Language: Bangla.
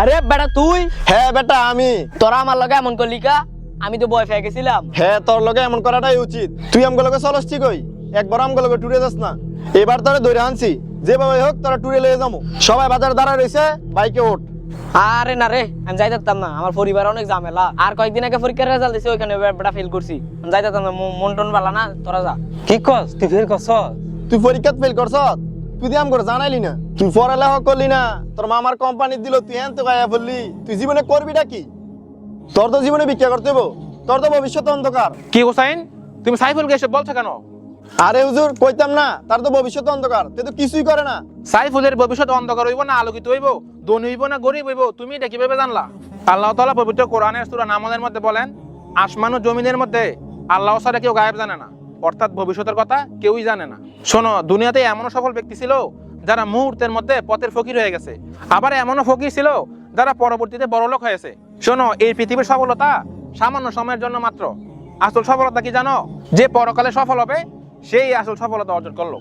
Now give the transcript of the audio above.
আরে বেটা তুই? হ্যাঁ বেটা আমি। তোরা আমার লগে এমন করলি কা? আমি তো বয় ফেয়ে গেছিলাম। হ্যাঁ তোর লগে এমন করাটাই উচিত। তুই আমগো লগে চলস ঠিক হই একবার আমগো লগে টুরে যাস না। এবার তোরে ধরে আনছি। যেভাবে হোক তোরা টুরে লয়ে যাব সবাই বাজার দাঁড়ায় রয়েছে বাইকে ওঠ। আরে না রে আমি যাই থাকতাম না। আমার পরিবার অনেক ঝামেলা। আর কয়েকদিন আগে পরীক্ষার রেজাল্ট দিছে ওইখানে বেটা ফেল করছি। আমি যাই থাকতাম না মন- টন বালা না তোরা যা। কি কস? তুই ফেল করছ তুই পরীক্ষাত ফেল করছ তুই দিয়ে জানাইলি না? তুই পড়ালেখা করলি না তোর মামার কোম্পানি দিল তুই এন তো গায়া ফেললি তুই জীবনে করবিটা কি? তোর তো জীবনে ভিক্ষা করতে হইব তোর তো ভবিষ্যৎ অন্ধকার। কি হোসাইন তুমি সাইফুলকে এসে বলছো কেন? আরে হুজুর কইতাম না তার তো ভবিষ্যৎ অন্ধকার তে তো কিছুই করে না। সাইফুলের ভবিষ্যৎ অন্ধকার হইব না আলোকিত হইব ধনী হইব না গরিব হইব তুমি এটা কীভাবে জানলা? আল্লাহ তাআলা পবিত্র কোরআনের সূরা নামাজের মধ্যে বলেন আসমান ও জমিনের মধ্যে আল্লাহ ছাড়া কেউ গায়েব জানে না। অর্থাৎ ভবিষ্যতের কথা কেউই জানে না। শোনো, দুনিয়াতে এমন সফল ব্যক্তি ছিল যারা মুহূর্তের মধ্যে পথের ফকির হয়ে গেছে। আবার এমনও ফকির ছিল যারা পরবর্তীতে বড়লোক হয়েছে। শোনো, এই পৃথিবীর সফলতা সামান্য সময়ের জন্য মাত্র। আসল সফলতা কি জানো? যে পরকালে সফল হবে, সেই আসল সফলতা অর্জন করল।